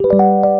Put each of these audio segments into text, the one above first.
you.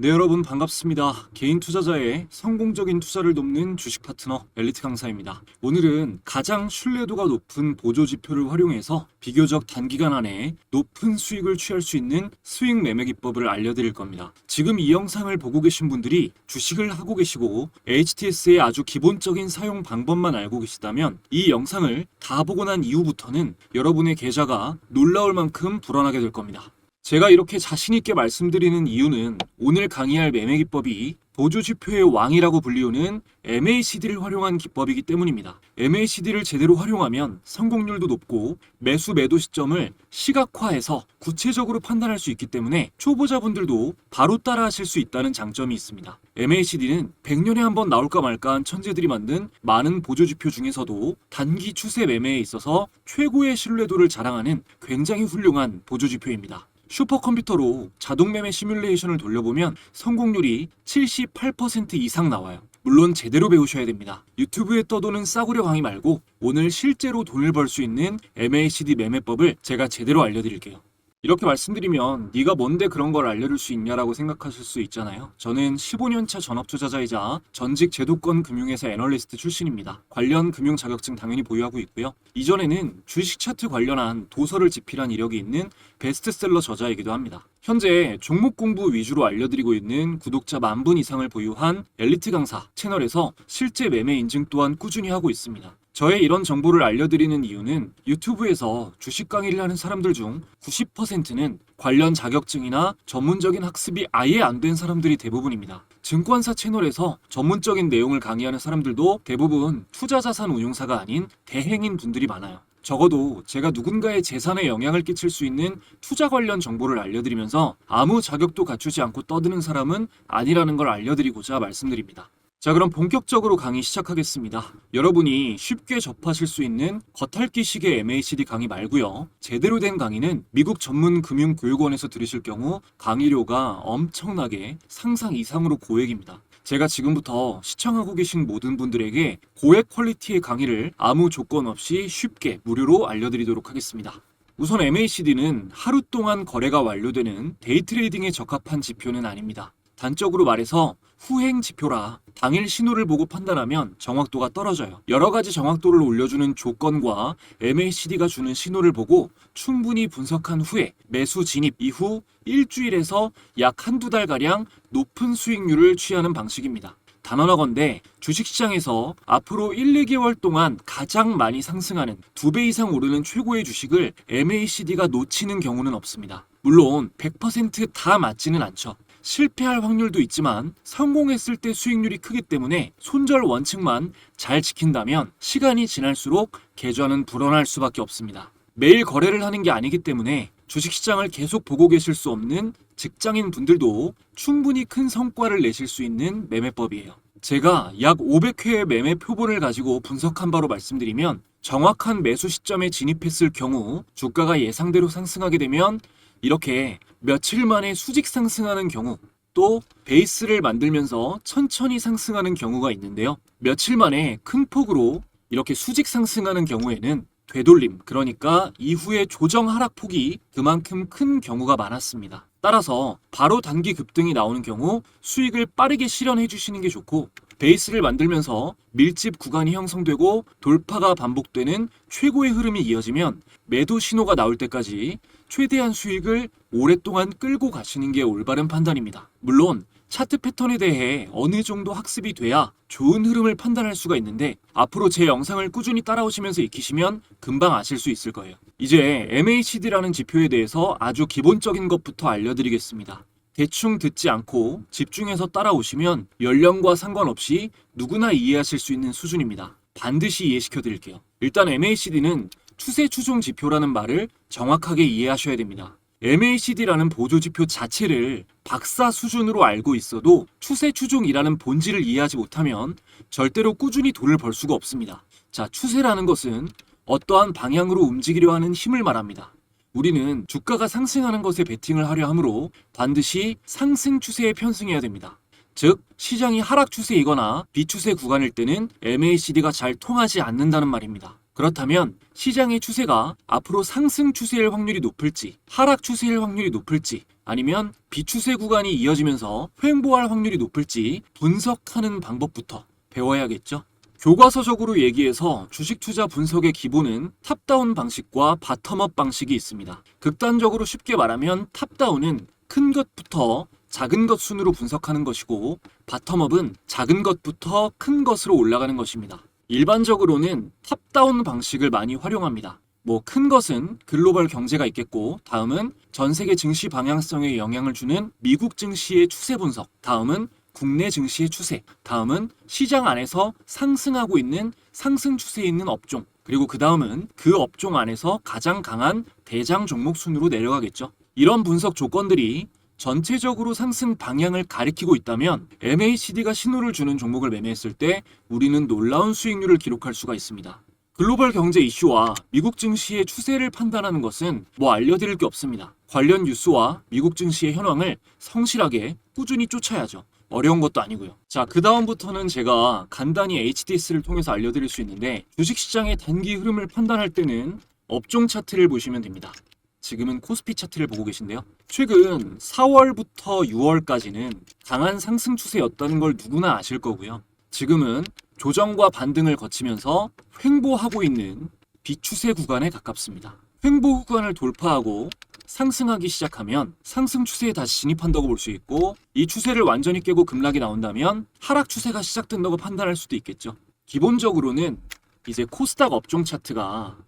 네 여러분 반갑습니다. 개인 투자자의 성공적인 투자를 돕는 주식 파트너 엘리트 강사입니다. 오늘은 가장 신뢰도가 높은 보조 지표를 활용해서 비교적 단기간 안에 높은 수익을 취할 수 있는 수익 매매 기법을 알려드릴 겁니다. 지금 이 영상을 보고 계신 분들이 주식을 하고 계시고 HTS의 아주 기본적인 사용 방법만 알고 계시다면 이 영상을 다 보고 난 이후부터는 여러분의 계좌가 놀라울 만큼 불어나게 될 겁니다. 제가 이렇게 자신있게 말씀드리는 이유는 오늘 강의할 매매 기법이 보조 지표의 왕이라고 불리우는 MACD를 활용한 기법이기 때문입니다. MACD를 제대로 활용하면 성공률도 높고 매수 매도 시점을 시각화해서 구체적으로 판단할 수 있기 때문에 초보자분들도 바로 따라 하실 수 있다는 장점이 있습니다. MACD는 100년에 한 번 나올까 말까한 천재들이 만든 많은 보조 지표 중에서도 단기 추세 매매에 있어서 최고의 신뢰도를 자랑하는 굉장히 훌륭한 보조 지표입니다. 슈퍼컴퓨터로 자동 매매 시뮬레이션을 돌려보면 성공률이 78% 이상 나와요. 물론 제대로 배우셔야 됩니다. 유튜브에 떠도는 싸구려 강의 말고 오늘 실제로 돈을 벌 수 있는 MACD 매매법을 제가 제대로 알려드릴게요. 이렇게 말씀드리면 네가 뭔데 그런 걸 알려줄 수 있냐라고 생각하실 수 있잖아요. 저는 15년차 전업 투자자이자 전직 제도권 금융회사 애널리스트 출신입니다. 관련 금융 자격증 당연히 보유하고 있고요. 이전에는 주식 차트 관련한 도서를 집필한 이력이 있는 베스트셀러 저자이기도 합니다. 현재 종목 공부 위주로 알려드리고 있는 구독자 만 분 이상을 보유한 엘리트 강사 채널에서 실제 매매 인증 또한 꾸준히 하고 있습니다. 저의 이런 정보를 알려드리는 이유는 유튜브에서 주식 강의를 하는 사람들 중 90%는 관련 자격증이나 전문적인 학습이 아예 안 된 사람들이 대부분입니다. 증권사 채널에서 전문적인 내용을 강의하는 사람들도 대부분 투자자산 운용사가 아닌 대행인 분들이 많아요. 적어도 제가 누군가의 재산에 영향을 끼칠 수 있는 투자 관련 정보를 알려드리면서 아무 자격도 갖추지 않고 떠드는 사람은 아니라는 걸 알려드리고자 말씀드립니다. 자, 그럼 본격적으로 강의 시작하겠습니다. 여러분이 쉽게 접하실 수 있는 겉핥기식의 MACD 강의 말고요. 제대로 된 강의는 미국 전문 금융 교육원에서 들으실 경우 강의료가 엄청나게 상상 이상으로 고액입니다. 제가 지금부터 시청하고 계신 모든 분들에게 고액 퀄리티의 강의를 아무 조건 없이 쉽게 무료로 알려드리도록 하겠습니다. 우선 MACD는 하루 동안 거래가 완료되는 데이 트레이딩에 적합한 지표는 아닙니다. 단적으로 말해서 후행 지표라 당일 신호를 보고 판단하면 정확도가 떨어져요. 여러 가지 정확도를 올려주는 조건과 MACD가 주는 신호를 보고 충분히 분석한 후에 매수 진입 이후 일주일에서 약 한두 달가량 높은 수익률을 취하는 방식입니다. 단언하건대 주식시장에서 앞으로 1, 2개월 동안 가장 많이 상승하는 두배 이상 오르는 최고의 주식을 MACD가 놓치는 경우는 없습니다. 물론 100%다 맞지는 않죠. 실패할 확률도 있지만 성공했을 때 수익률이 크기 때문에 손절 원칙만 잘 지킨다면 시간이 지날수록 계좌는 불어날 수밖에 없습니다. 매일 거래를 하는 게 아니기 때문에 주식시장을 계속 보고 계실 수 없는 직장인 분들도 충분히 큰 성과를 내실 수 있는 매매법이에요. 제가 약 500회의 매매 표본을 가지고 분석한 바로 말씀드리면 정확한 매수 시점에 진입했을 경우 주가가 예상대로 상승하게 되면 이렇게 며칠 만에 수직 상승하는 경우 또 베이스를 만들면서 천천히 상승하는 경우가 있는데요. 며칠 만에 큰 폭으로 이렇게 수직 상승하는 경우에는 되돌림, 그러니까 이후에 조정 하락 폭이 그만큼 큰 경우가 많았습니다. 따라서 바로 단기 급등이 나오는 경우 수익을 빠르게 실현해 주시는 게 좋고 베이스를 만들면서 밀집 구간이 형성되고 돌파가 반복되는 최고의 흐름이 이어지면 매도 신호가 나올 때까지 최대한 수익을 오랫동안 끌고 가시는 게 올바른 판단입니다. 물론 차트 패턴에 대해 어느 정도 학습이 돼야 좋은 흐름을 판단할 수가 있는데 앞으로 제 영상을 꾸준히 따라오시면서 익히시면 금방 아실 수 있을 거예요. 이제 MACD라는 지표에 대해서 아주 기본적인 것부터 알려드리겠습니다. 대충 듣지 않고 집중해서 따라오시면 연령과 상관없이 누구나 이해하실 수 있는 수준입니다. 반드시 이해시켜 드릴게요. 일단 MACD는 추세 추종 지표라는 말을 정확하게 이해하셔야 됩니다. MACD라는 보조 지표 자체를 박사 수준으로 알고 있어도 추세 추종이라는 본질을 이해하지 못하면 절대로 꾸준히 돈을 벌 수가 없습니다. 자, 추세라는 것은 어떠한 방향으로 움직이려 하는 힘을 말합니다. 우리는 주가가 상승하는 것에 베팅을 하려 하므로 반드시 상승 추세에 편승해야 됩니다. 즉, 시장이 하락 추세이거나 비추세 구간일 때는 MACD가 잘 통하지 않는다는 말입니다. 그렇다면 시장의 추세가 앞으로 상승 추세일 확률이 높을지, 하락 추세일 확률이 높을지, 아니면 비추세 구간이 이어지면서 횡보할 확률이 높을지 분석하는 방법부터 배워야겠죠. 교과서적으로 얘기해서 주식 투자 분석의 기본은 탑다운 방식과 바텀업 방식이 있습니다. 극단적으로 쉽게 말하면 탑다운은 큰 것부터 작은 것 순으로 분석하는 것이고 바텀업은 작은 것부터 큰 것으로 올라가는 것입니다. 일반적으로는 탑다운 방식을 많이 활용합니다. 뭐 큰 것은 글로벌 경제가 있겠고 다음은 전 세계 증시 방향성에 영향을 주는 미국 증시의 추세 분석 다음은 국내 증시의 추세 다음은 시장 안에서 상승하고 있는 상승 추세에 있는 업종 그리고 그 다음은 그 업종 안에서 가장 강한 대장 종목 순으로 내려가겠죠. 이런 분석 조건들이 전체적으로 상승 방향을 가리키고 있다면 MACD가 신호를 주는 종목을 매매했을 때 우리는 놀라운 수익률을 기록할 수가 있습니다. 글로벌 경제 이슈와 미국 증시의 추세를 판단하는 것은 뭐 알려드릴 게 없습니다. 관련 뉴스와 미국 증시의 현황을 성실하게 꾸준히 쫓아야죠. 어려운 것도 아니고요. 자, 그 다음부터는 제가 간단히 HDS를 통해서 알려드릴 수 있는데 주식시장의 단기 흐름을 판단할 때는 업종 차트를 보시면 됩니다. 지금은 코스피 차트를 보고 계신데요. 최근 4월부터 6월까지는 강한 상승 추세였다는 걸 누구나 아실 거고요. 지금은 조정과 반등을 거치면서 횡보하고 있는 비추세 구간에 가깝습니다. 횡보 구간을 돌파하고 상승하기 시작하면 상승 추세에 다시 진입한다고 볼 수 있고 이 추세를 완전히 깨고 급락이 나온다면 하락 추세가 시작된다고 판단할 수도 있겠죠. 기본적으로는 이제 코스닥 업종 차트가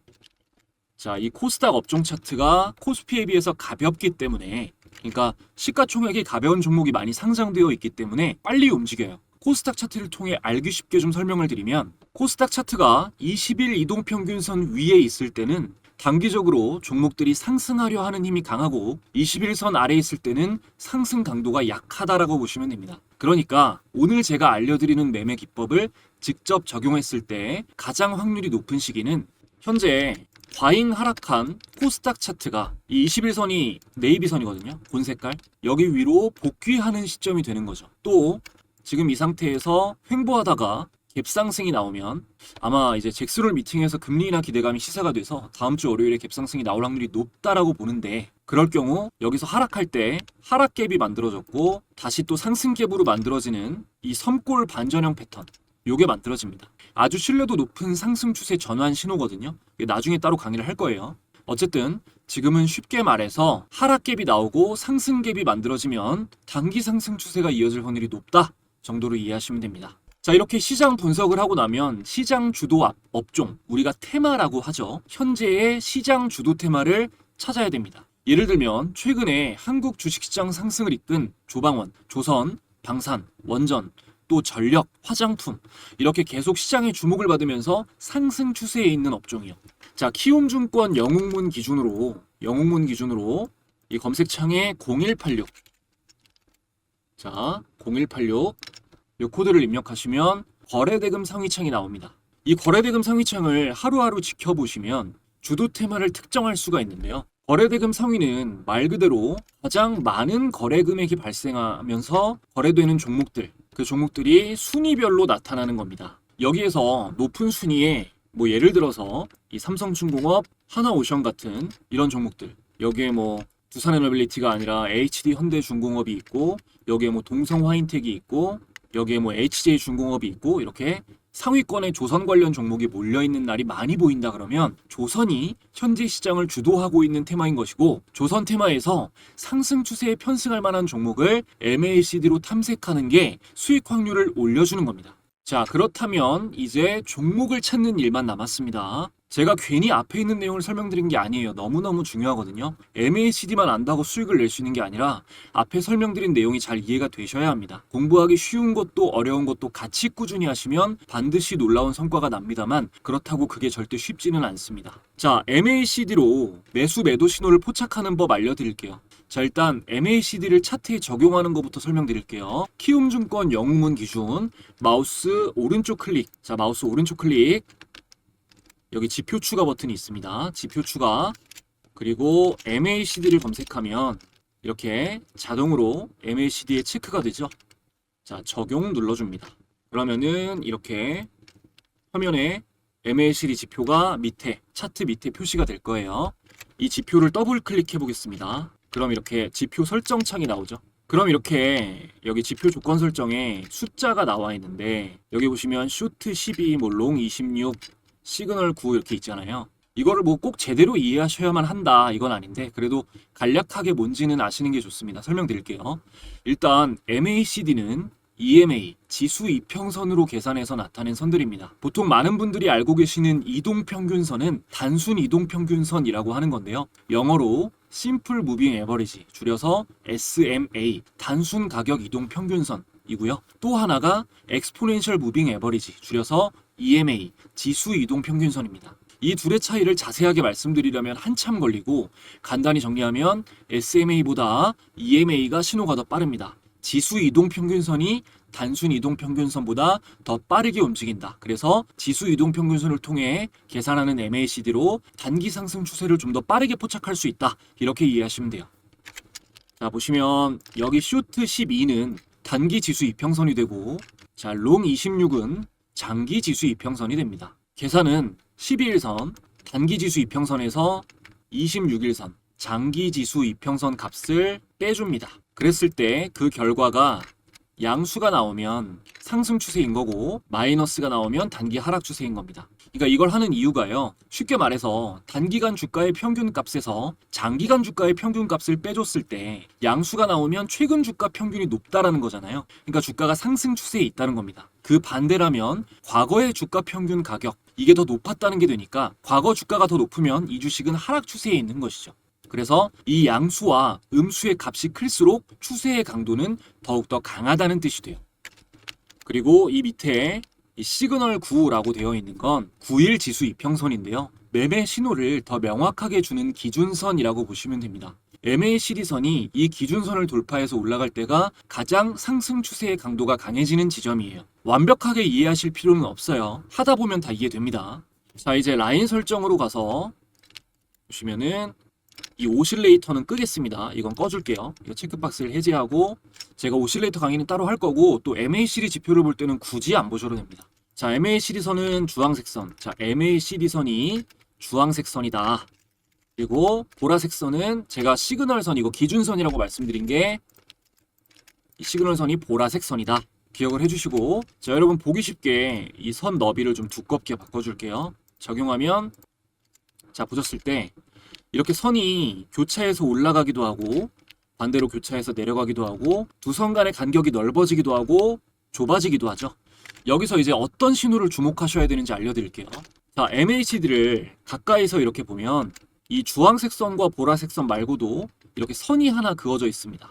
자, 이 코스닥 업종 차트가 코스피에 비해서 가볍기 때문에 그러니까 시가총액이 가벼운 종목이 많이 상장되어 있기 때문에 빨리 움직여요. 코스닥 차트를 통해 알기 쉽게 좀 설명을 드리면 코스닥 차트가 20일 이동 평균선 위에 있을 때는 단기적으로 종목들이 상승하려 하는 힘이 강하고 21선 아래에 있을 때는 상승 강도가 약하다라고 보시면 됩니다. 그러니까 오늘 제가 알려드리는 매매 기법을 직접 적용했을 때 가장 확률이 높은 시기는 현재 과잉 하락한 코스닥 차트가 이 21선이 네이비선이거든요. 본 색깔. 여기 위로 복귀하는 시점이 되는 거죠. 또 지금 이 상태에서 횡보하다가 갭상승이 나오면 아마 이제 잭스롤 미팅에서 금리 인하 기대감이 시사가 돼서 다음 주 월요일에 갭상승이 나올 확률이 높다라고 보는데 그럴 경우 여기서 하락할 때 하락갭이 만들어졌고 다시 또 상승갭으로 만들어지는 이 섬골 반전형 패턴 요게 만들어집니다. 아주 신뢰도 높은 상승 추세 전환 신호거든요. 나중에 따로 강의를 할 거예요. 어쨌든 지금은 쉽게 말해서 하락갭이 나오고 상승갭이 만들어지면 단기 상승 추세가 이어질 확률이 높다 정도로 이해하시면 됩니다. 자, 이렇게 시장 분석을 하고 나면 시장 주도 업- 업종, 우리가 테마라고 하죠. 현재의 시장 주도 테마를 찾아야 됩니다. 예를 들면 최근에 한국 주식시장 상승을 이끈 조방원, 조선, 방산, 원전, 또 전력, 화장품 이렇게 계속 시장의 주목을 받으면서 상승 추세에 있는 업종이요. 자, 키움증권 영웅문 기준으로 영웅문 기준으로 이 검색창에 0186 자, 0186 이 코드를 입력하시면 거래대금 상위창이 나옵니다. 이 거래대금 상위창을 하루하루 지켜보시면 주도 테마를 특정할 수가 있는데요. 거래대금 상위는 말 그대로 가장 많은 거래 금액이 발생하면서 거래되는 종목들, 그 종목들이 순위별로 나타나는 겁니다. 여기에서 높은 순위에 뭐 예를 들어서 이 삼성중공업, 하나오션 같은 이런 종목들 여기에 뭐 두산에너빌리티가 아니라 HD 현대중공업이 있고 여기에 뭐 동성화인텍이 있고 여기에 뭐 HJ중공업이 있고 이렇게 상위권에 조선 관련 종목이 몰려 있는 날이 많이 보인다 그러면 조선이 현재 시장을 주도하고 있는 테마인 것이고 조선 테마에서 상승 추세에 편승할 만한 종목을 MACD로 탐색하는 게 수익 확률을 올려주는 겁니다. 자, 그렇다면 이제 종목을 찾는 일만 남았습니다. 제가 괜히 앞에 있는 내용을 설명드린 게 아니에요. 너무너무 중요하거든요. MACD만 안다고 수익을 낼 수 있는 게 아니라 앞에 설명드린 내용이 잘 이해가 되셔야 합니다. 공부하기 쉬운 것도 어려운 것도 같이 꾸준히 하시면 반드시 놀라운 성과가 납니다만 그렇다고 그게 절대 쉽지는 않습니다. 자, MACD로 매수 매도 신호를 포착하는 법 알려드릴게요. 자, 일단 MACD를 차트에 적용하는 것부터 설명드릴게요. 키움증권 영웅문 기준 마우스 오른쪽 클릭. 자, 마우스 오른쪽 클릭. 여기 지표 추가 버튼이 있습니다. 지표 추가. 그리고 MACD를 검색하면 이렇게 자동으로 MACD에 체크가 되죠. 자, 적용 눌러줍니다. 그러면은 이렇게 화면에 MACD 지표가 밑에 차트 밑에 표시가 될 거예요. 이 지표를 더블 클릭해 보겠습니다. 그럼 이렇게 지표 설정 창이 나오죠. 그럼 이렇게 여기 지표 조건 설정에 숫자가 나와 있는데 여기 보시면 쇼트 12, 뭐 롱 26, 시그널 9 이렇게 있잖아요. 이거를 뭐 꼭 제대로 이해하셔야만 한다 이건 아닌데 그래도 간략하게 뭔지는 아시는 게 좋습니다. 설명드릴게요. 일단 MACD는 EMA 지수 이평선으로 계산해서 나타낸 선들입니다. 보통 많은 분들이 알고 계시는 이동평균선은 단순 이동평균선이라고 하는 건데요. 영어로 Simple Moving Average 줄여서 SMA 단순 가격 이동 평균선이고요. 또 하나가 Exponential Moving Average 줄여서 EMA 지수 이동 평균선입니다. 이 둘의 차이를 자세하게 말씀드리려면 한참 걸리고 간단히 정리하면 SMA보다 EMA가 신호가 더 빠릅니다. 지수 이동 평균선이 단순 이동 평균선보다 더 빠르게 움직인다. 그래서 지수 이동 평균선을 통해 계산하는 MACD로 단기 상승 추세를 좀 더 빠르게 포착할 수 있다. 이렇게 이해하시면 돼요. 자, 보시면 여기 쇼트 12는 단기 지수 이평선이 되고 자, 롱 26은 장기 지수 이평선이 됩니다. 계산은 12일선 단기 지수 이평선에서 26일선 장기 지수 이평선 값을 빼줍니다. 그랬을 때 그 결과가 양수가 나오면 상승 추세인 거고 마이너스가 나오면 단기 하락 추세인 겁니다. 그러니까 이걸 하는 이유가요. 쉽게 말해서 단기간 주가의 평균 값에서 장기간 주가의 평균 값을 빼줬을 때 양수가 나오면 최근 주가 평균이 높다라는 거잖아요. 그러니까 주가가 상승 추세에 있다는 겁니다. 그 반대라면 과거의 주가 평균 가격 이게 더 높았다는 게 되니까 과거 주가가 더 높으면 이 주식은 하락 추세에 있는 것이죠. 그래서 이 양수와 음수의 값이 클수록 추세의 강도는 더욱더 강하다는 뜻이 돼요. 그리고 이 밑에 이 시그널 9라고 되어 있는 건 9일 지수 이평선인데요. 매매 신호를 더 명확하게 주는 기준선이라고 보시면 됩니다. MACD 선이 이 기준선을 돌파해서 올라갈 때가 가장 상승 추세의 강도가 강해지는 지점이에요. 완벽하게 이해하실 필요는 없어요. 하다 보면 다 이해됩니다. 자, 이제 라인 설정으로 가서 보시면은 이 오실레이터는 끄겠습니다. 이건 꺼줄게요. 이거 체크박스를 해제하고 제가 오실레이터 강의는 따로 할 거고 또 MACD 지표를 볼 때는 굳이 안 보셔도 됩니다. 자, MACD 선은 주황색 선. 자, MACD 선이 주황색 선이다. 그리고 보라색 선은 제가 시그널 선이고 기준선이라고 말씀드린 게이 시그널 선이 보라색 선이다. 기억을 해주시고 자 여러분 보기 쉽게 이 선 너비를 좀 두껍게 바꿔줄게요. 적용하면 자 보셨을 때 이렇게 선이 교차해서 올라가기도 하고 반대로 교차해서 내려가기도 하고 두 선 간의 간격이 넓어지기도 하고 좁아지기도 하죠. 여기서 이제 어떤 신호를 주목하셔야 되는지 알려드릴게요. 자, MACD를 가까이서 이렇게 보면 이 주황색 선과 보라색 선 말고도 이렇게 선이 하나 그어져 있습니다.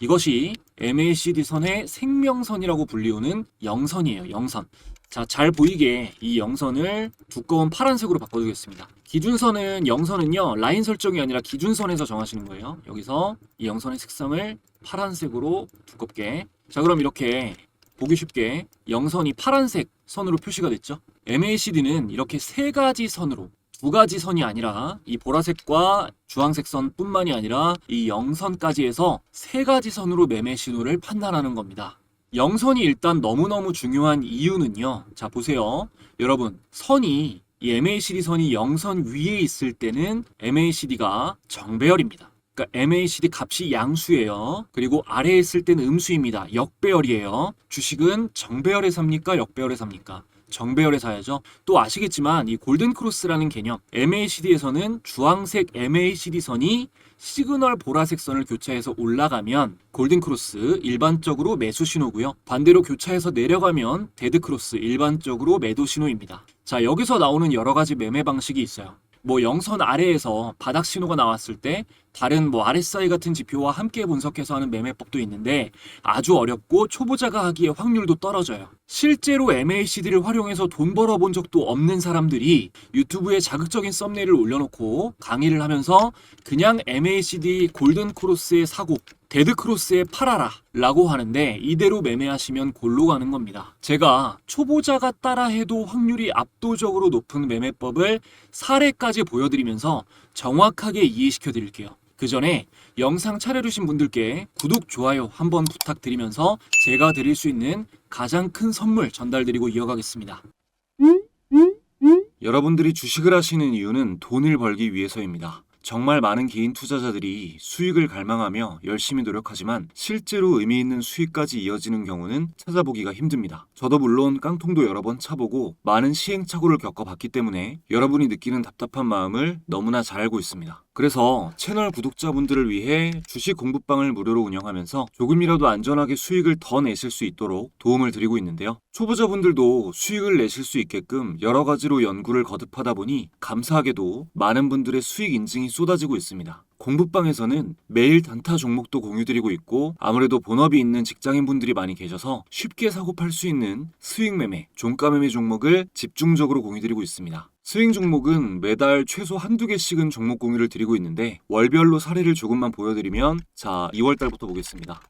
이것이 MACD 선의 생명선이라고 불리우는 영선이에요. 영선. 자, 잘 보이게 이 영선을 두꺼운 파란색으로 바꿔주겠습니다. 기준선은 영선은요 라인 설정이 아니라 기준선에서 정하시는 거예요. 여기서 이 영선의 색상을 파란색으로 두껍게. 자, 그럼 이렇게 보기 쉽게 영선이 파란색 선으로 표시가 됐죠. MACD는 이렇게 세 가지 선으로 두 가지 선이 아니라 이 보라색과 주황색 선뿐만이 아니라 이 영선까지 해서 세 가지 선으로 매매 신호를 판단하는 겁니다. 영선이 일단 너무너무 중요한 이유는요. 자, 보세요. 여러분, 선이 이 MACD 선이 영선 위에 있을 때는 MACD가 정배열입니다. 그러니까 MACD 값이 양수예요. 그리고 아래에 있을 때는 음수입니다. 역배열이에요. 주식은 정배열에 삽니까? 역배열에 삽니까? 정배열에 사야죠. 또 아시겠지만 이 골든 크로스라는 개념 MACD에서는 주황색 MACD 선이 시그널 보라색 선을 교차해서 올라가면 골든 크로스 일반적으로 매수 신호고요. 반대로 교차해서 내려가면 데드 크로스 일반적으로 매도 신호입니다. 자, 여기서 나오는 여러 가지 매매 방식이 있어요. 뭐 영선 아래에서 바닥 신호가 나왔을 때 다른 뭐 RSI 같은 지표와 함께 분석해서 하는 매매법도 있는데 아주 어렵고 초보자가 하기에 확률도 떨어져요. 실제로 MACD를 활용해서 돈 벌어본 적도 없는 사람들이 유튜브에 자극적인 썸네일을 올려놓고 강의를 하면서 그냥 MACD 골든 크로스의 사고 데드 크로스에 팔아라 라고 하는데 이대로 매매하시면 골로 가는 겁니다. 제가 초보자가 따라해도 확률이 압도적으로 높은 매매법을 사례까지 보여드리면서 정확하게 이해시켜 드릴게요. 그 전에 영상 차려주신 분들께 구독, 좋아요 한번 부탁드리면서 제가 드릴 수 있는 가장 큰 선물 전달드리고 이어가겠습니다. 여러분들이 주식을 하시는 이유는 돈을 벌기 위해서입니다. 정말 많은 개인 투자자들이 수익을 갈망하며 열심히 노력하지만 실제로 의미 있는 수익까지 이어지는 경우는 찾아보기가 힘듭니다. 저도 물론 깡통도 여러 번 차보고 많은 시행착오를 겪어봤기 때문에 여러분이 느끼는 답답한 마음을 너무나 잘 알고 있습니다. 그래서 채널 구독자분들을 위해 주식 공부방을 무료로 운영하면서 조금이라도 안전하게 수익을 더 내실 수 있도록 도움을 드리고 있는데요. 초보자분들도 수익을 내실 수 있게끔 여러 가지로 연구를 거듭하다 보니 감사하게도 많은 분들의 수익 인증이 쏟아지고 있습니다. 공부방에서는 매일 단타 종목도 공유드리고 있고 아무래도 본업이 있는 직장인분들이 많이 계셔서 쉽게 사고 팔 수 있는 수익 매매, 종가 매매 종목을 집중적으로 공유드리고 있습니다. 스윙 종목은 매달 최소 한두 개씩은 종목 공유를 드리고 있는데 월별로 사례를 조금만 보여드리면 자 2월달부터 보겠습니다.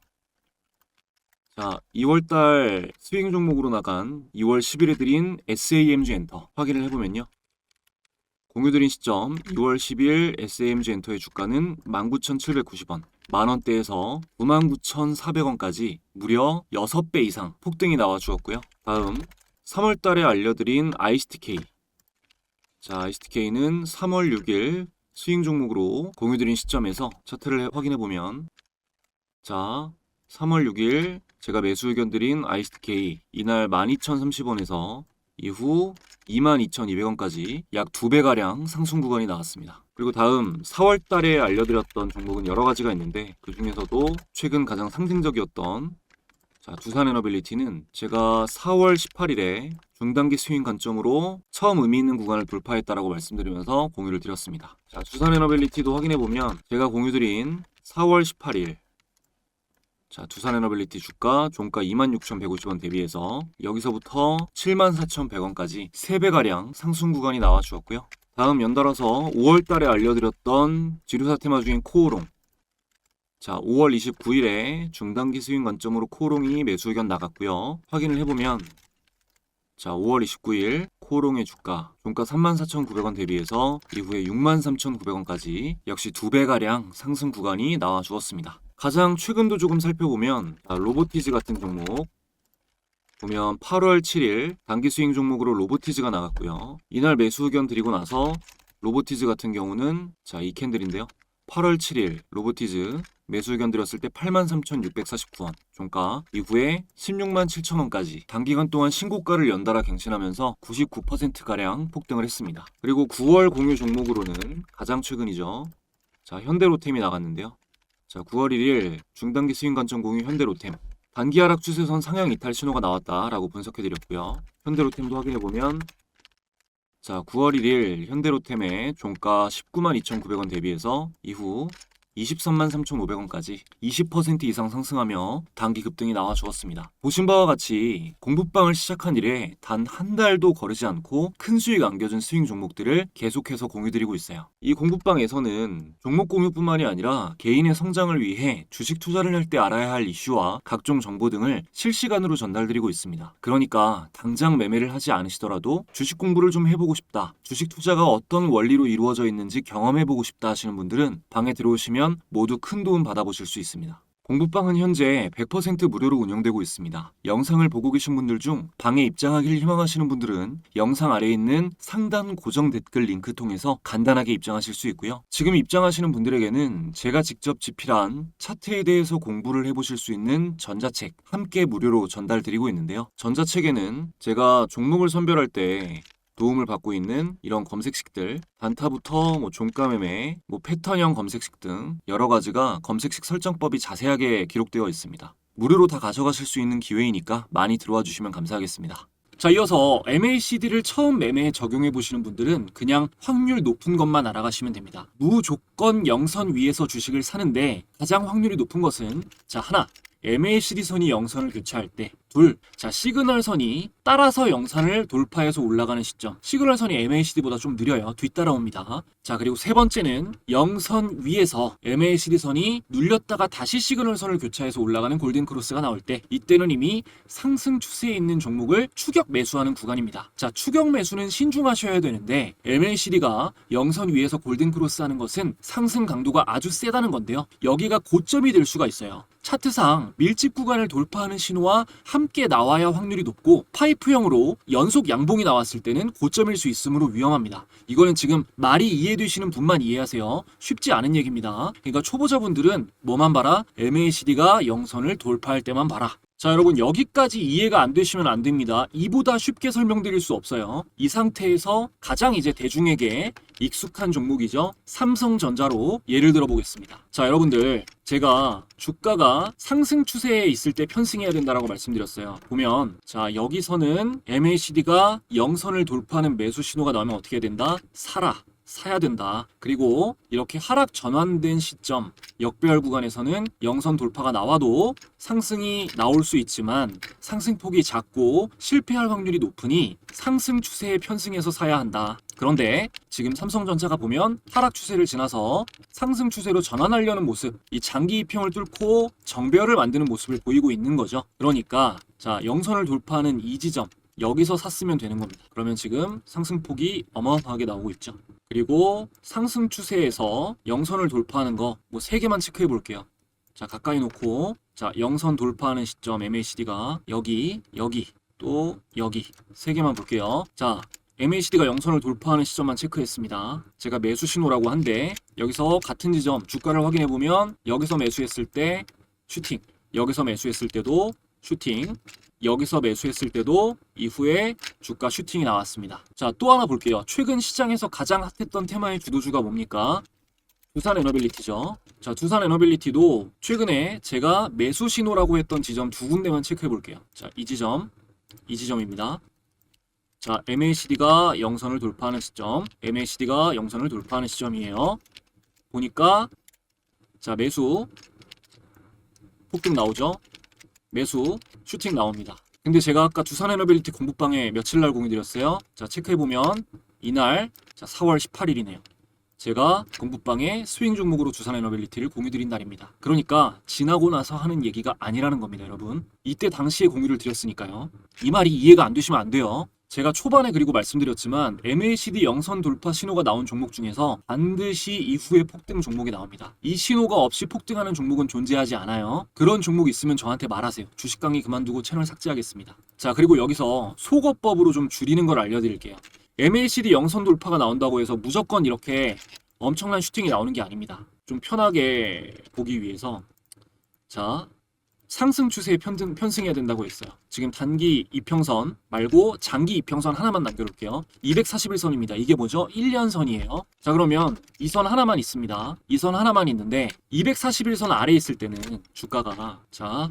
자 2월달 스윙 종목으로 나간 2월 10일에 드린 SAMG 엔터 확인을 해보면요. 공유드린 시점 2월 10일 SAMG 엔터의 주가는 19,790원 만원대에서 99,400원까지 무려 6배 이상 폭등이 나와 주었고요. 다음 3월달에 알려드린 ISTK 자, ISTK는 3월 6일 스윙 종목으로 공유드린 시점에서 차트를 확인해 보면 자, 3월 6일 제가 매수 의견 드린 ISTK 이날 12,030원에서 이후 22,200원까지 약 2배가량 상승 구간이 나왔습니다. 그리고 다음 4월 달에 알려드렸던 종목은 여러 가지가 있는데 그 중에서도 최근 가장 상승적이었던 자, 두산에너빌리티는 제가 4월 18일에 중단기 스윙 관점으로 처음 의미 있는 구간을 돌파했다라고 말씀드리면서 공유를 드렸습니다. 자, 두산에너빌리티도 확인해 보면 제가 공유 드린 4월 18일 자, 두산 에너빌리티 주가 종가 26,150원 대비해서 여기서부터 74,100원까지 3배가량 상승 구간이 나와 주었고요. 다음 연달아서 5월 달에 알려드렸던 지류사 테마 중인 코오롱 자, 5월 29일에 중단기 스윙 관점으로 코롱이 매수 의견 나갔고요. 확인을 해보면 자, 5월 29일 코롱의 주가 종가 34,900원 대비해서 이후에 63,900원까지 역시 두 배가량 상승 구간이 나와 주었습니다. 가장 최근도 조금 살펴보면 자, 로보티즈 같은 종목 보면 8월 7일 단기 스윙 종목으로 로보티즈가 나갔고요. 이날 매수 의견 드리고 나서 로보티즈 같은 경우는 자, 이 캔들인데요. 8월 7일 로보티즈 매수 의견 드렸을 때 83,649원 종가 이후에 16만 7천원까지 단기간 동안 신고가를 연달아 갱신하면서 99%가량 폭등을 했습니다. 그리고 9월 공유 종목으로는 가장 최근이죠. 자 현대로템이 나갔는데요. 자 9월 1일 중단기 스윙 관점 공유 현대로템 단기 하락 추세선 상향 이탈 신호가 나왔다라고 분석해 드렸고요. 현대로템도 확인해 보면 자, 9월 1일 현대로템의 종가 19만 2,900원 대비해서 이후 23만 3,500원까지 20% 이상 상승하며 단기 급등이 나와 주었습니다. 보신 바와 같이 공부방을 시작한 이래 단 한 달도 거르지 않고 큰 수익 안겨준 스윙 종목들을 계속해서 공유드리고 있어요. 이 공부방에서는 종목 공유뿐만이 아니라 개인의 성장을 위해 주식 투자를 할 때 알아야 할 이슈와 각종 정보 등을 실시간으로 전달드리고 있습니다. 그러니까 당장 매매를 하지 않으시더라도 주식 공부를 좀 해보고 싶다. 주식 투자가 어떤 원리로 이루어져 있는지 경험해보고 싶다 하시는 분들은 방에 들어오시면 모두 큰 도움 받아보실 수 있습니다. 공부방은 현재 100% 무료로 운영되고 있습니다. 영상을 보고 계신 분들 중 방에 입장하길 희망하시는 분들은 영상 아래에 있는 상단 고정 댓글 링크 통해서 간단하게 입장하실 수 있고요. 지금 입장하시는 분들에게는 제가 직접 집필한 차트에 대해서 공부를 해보실 수 있는 전자책 함께 무료로 전달드리고 있는데요. 전자책에는 제가 종목을 선별할 때 도움을 받고 있는 이런 검색식들 단타부터 뭐 종가 매매, 뭐 패턴형 검색식 등 여러 가지가 검색식 설정법이 자세하게 기록되어 있습니다. 무료로 다 가져가실 수 있는 기회이니까 많이 들어와 주시면 감사하겠습니다. 자, 이어서 MACD를 처음 매매에 적용해 보시는 분들은 그냥 확률 높은 것만 알아가시면 됩니다. 무조건 영선 위에서 주식을 사는데 가장 확률이 높은 것은 자, 하나. MACD 선이 영선을 교차할 때 둘, 자 시그널 선이 따라서 영선을 돌파해서 올라가는 시점. 시그널 선이 MACD보다 좀 느려요. 뒤따라옵니다. 자 그리고 세 번째는 영선 위에서 MACD 선이 눌렸다가 다시 시그널 선을 교차해서 올라가는 골든 크로스가 나올 때 이때는 이미 상승 추세에 있는 종목을 추격 매수하는 구간입니다. 자 추격 매수는 신중하셔야 되는데 MACD가 영선 위에서 골든 크로스 하는 것은 상승 강도가 아주 세다는 건데요. 여기가 고점이 될 수가 있어요. 차트상 밀집 구간을 돌파하는 신호와 함께 나와야 확률이 높고 파이프형으로 연속 양봉이 나왔을 때는 고점일 수 있으므로 위험합니다. 이거는 지금 말이 이해되시는 분만 이해하세요. 쉽지 않은 얘기입니다. 그러니까 초보자분들은 뭐만 봐라? MACD가 영선을 돌파할 때만 봐라. 자, 여러분 여기까지 이해가 안 되시면 안 됩니다. 이보다 쉽게 설명드릴 수 없어요. 이 상태에서 가장 이제 대중에게 익숙한 종목이죠. 삼성전자로 예를 들어 보겠습니다. 자, 여러분들 제가 주가가 상승 추세에 있을 때 편승해야 된다라고 말씀드렸어요. 보면 자, 여기서는 MACD가 영선을 돌파하는 매수 신호가 나오면 어떻게 된다? 사라. 사야 된다. 그리고 이렇게 하락 전환된 시점 역배열 구간에서는 영선 돌파가 나와도 상승이 나올 수 있지만 상승폭이 작고 실패할 확률이 높으니 상승 추세에 편승해서 사야 한다. 그런데 지금 삼성전자가 보면 하락 추세를 지나서 상승 추세로 전환하려는 모습, 이 장기 이평을 뚫고 정배열을 만드는 모습을 보이고 있는 거죠. 그러니까 자 영선을 돌파하는 이 지점 여기서 샀으면 되는 겁니다. 그러면 지금 상승폭이 어마어마하게 나오고 있죠. 그리고 상승 추세에서 영선을 돌파하는 거 뭐 세 개만 체크해 볼게요. 자, 가까이 놓고 자, 영선 돌파하는 시점 MACD가 여기, 여기, 또 여기 세 개만 볼게요. 자, MACD가 영선을 돌파하는 시점만 체크했습니다. 제가 매수 신호라고 한데 여기서 같은 지점 주가를 확인해 보면 여기서 매수했을 때 슈팅, 여기서 매수했을 때도 슈팅, 여기서 매수했을 때도 이후에 주가 슈팅이 나왔습니다. 자, 또 하나 볼게요. 최근 시장에서 가장 핫했던 테마의 주도주가 뭡니까? 두산 에너빌리티죠. 자, 두산 에너빌리티도 최근에 제가 매수 신호라고 했던 지점 두 군데만 체크해 볼게요. 자, 이 지점, 이 지점입니다. 자, MACD가 영선을 돌파하는 시점, MACD가 영선을 돌파하는 시점이에요. 보니까 자, 매수 폭등 나오죠? 매수 슈팅 나옵니다. 근데 제가 아까 두산 에너빌리티 공부방에 며칠 날 공유 드렸어요. 자, 체크해 보면 이날 자, 4월 18일이네요. 제가 공부방에 스윙 종목으로 두산 에너빌리티를 공유 드린 날입니다. 그러니까 지나고 나서 하는 얘기가 아니라는 겁니다, 여러분. 이때 당시에 공유를 드렸으니까요. 이 말이 이해가 안 되시면 안 돼요. 제가 초반에 그리고 말씀드렸지만 MACD 영선 돌파 신호가 나온 종목 중에서 반드시 이후에 폭등 종목이 나옵니다. 이 신호가 없이 폭등하는 종목은 존재하지 않아요. 그런 종목 있으면 저한테 말하세요. 주식 강의 그만두고 채널 삭제하겠습니다. 자, 그리고 여기서 속어법으로 좀 줄이는 걸 알려드릴게요. MACD 영선 돌파가 나온다고 해서 무조건 이렇게 엄청난 슈팅이 나오는 게 아닙니다. 좀 편하게 보기 위해서 자 상승 추세에 편승, 편승해야 된다고 했어요. 지금 단기 이평선 말고 장기 이평선 하나만 남겨놓을게요. 241선입니다. 이게 뭐죠? 1년선이에요. 자 그러면 이 선 하나만 있습니다. 이 선 하나만 있는데 241선 아래에 있을 때는 주가가 자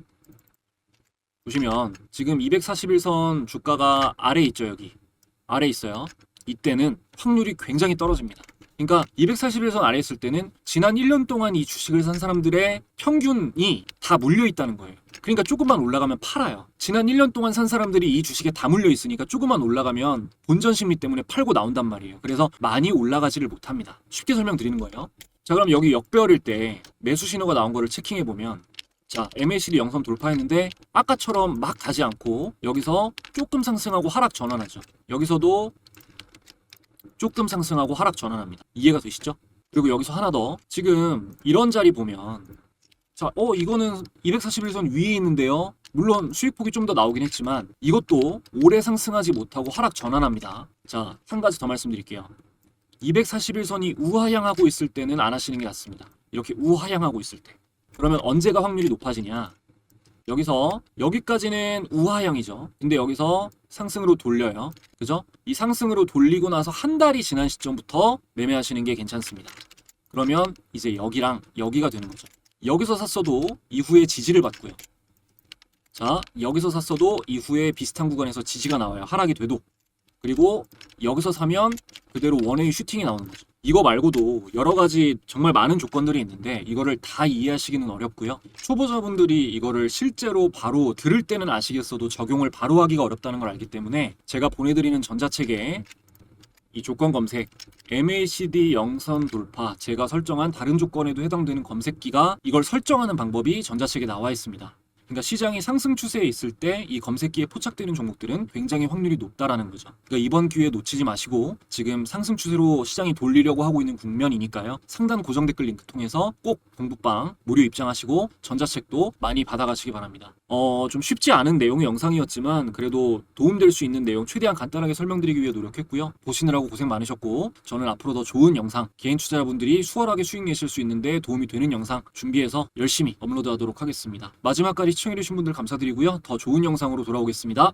보시면 지금 241선 주가가 아래에 있죠 여기 아래 에 있어요. 이때는 확률이 굉장히 떨어집니다. 그러니까 241선 아래 에 있을 때는 지난 1년 동안 이 주식을 산 사람들의 평균이 다 물려 있다는 거예요. 그러니까 조금만 올라가면 팔아요. 지난 1년 동안 산 사람들이 이 주식에 다 물려 있으니까 조금만 올라가면 본전 심리 때문에 팔고 나온단 말이에요. 그래서 많이 올라가지를 못합니다. 쉽게 설명드리는 거예요. 자, 그럼 여기 역배열일 때 매수 신호가 나온 거를 체킹해 보면 자, MACD 영선 돌파했는데 아까처럼 막 가지 않고 여기서 조금 상승하고 하락 전환하죠. 여기서도 조금 상승하고 하락 전환합니다. 이해가 되시죠? 그리고 여기서 하나 더. 지금 이런 자리 보면 자, 어 이거는 241선 위에 있는데요. 물론 수익폭이 좀 더 나오긴 했지만 이것도 오래 상승하지 못하고 하락 전환합니다. 자, 한 가지 더 말씀드릴게요. 241선이 우하향하고 있을 때는 안 하시는 게 낫습니다. 이렇게 우하향하고 있을 때. 그러면 언제가 확률이 높아지냐? 여기서 여기까지는 우하향이죠. 근데 여기서 상승으로 돌려요. 그죠? 이 상승으로 돌리고 나서 한 달이 지난 시점부터 매매하시는 게 괜찮습니다. 그러면 이제 여기랑 여기가 되는 거죠. 여기서 샀어도 이후에 지지를 받고요. 자, 여기서 샀어도 이후에 비슷한 구간에서 지지가 나와요. 하락이 돼도. 그리고 여기서 사면 그대로 원웨이 슈팅이 나오는 거죠. 이거 말고도 여러 가지 정말 많은 조건들이 있는데 이거를 다 이해하시기는 어렵고요. 초보자분들이 이거를 실제로 바로 들을 때는 아시겠어도 적용을 바로 하기가 어렵다는 걸 알기 때문에 제가 보내드리는 전자책에 이 조건 검색 MACD 영선 돌파 제가 설정한 다른 조건에도 해당되는 검색기가 이걸 설정하는 방법이 전자책에 나와 있습니다. 그러니까 시장이 상승 추세에 있을 때 이 검색기에 포착되는 종목들은 굉장히 확률이 높다라는 거죠. 그러니까 이번 기회에 놓치지 마시고 지금 상승 추세로 시장이 돌리려고 하고 있는 국면이니까요. 상단 고정 댓글 링크 통해서 꼭 공부방 무료 입장하시고 전자책도 많이 받아가시기 바랍니다. 어, 좀 쉽지 않은 내용의 영상이었지만 그래도 도움될 수 있는 내용 최대한 간단하게 설명드리기 위해 노력했고요. 보시느라고 고생 많으셨고 저는 앞으로 더 좋은 영상, 개인 투자자분들이 수월하게 수익 내실 수 있는데 도움이 되는 영상 준비해서 열심히 업로드하도록 하겠습니다. 마지막까지 시청해주신 분들 감사드리고요. 더 좋은 영상으로 돌아오겠습니다.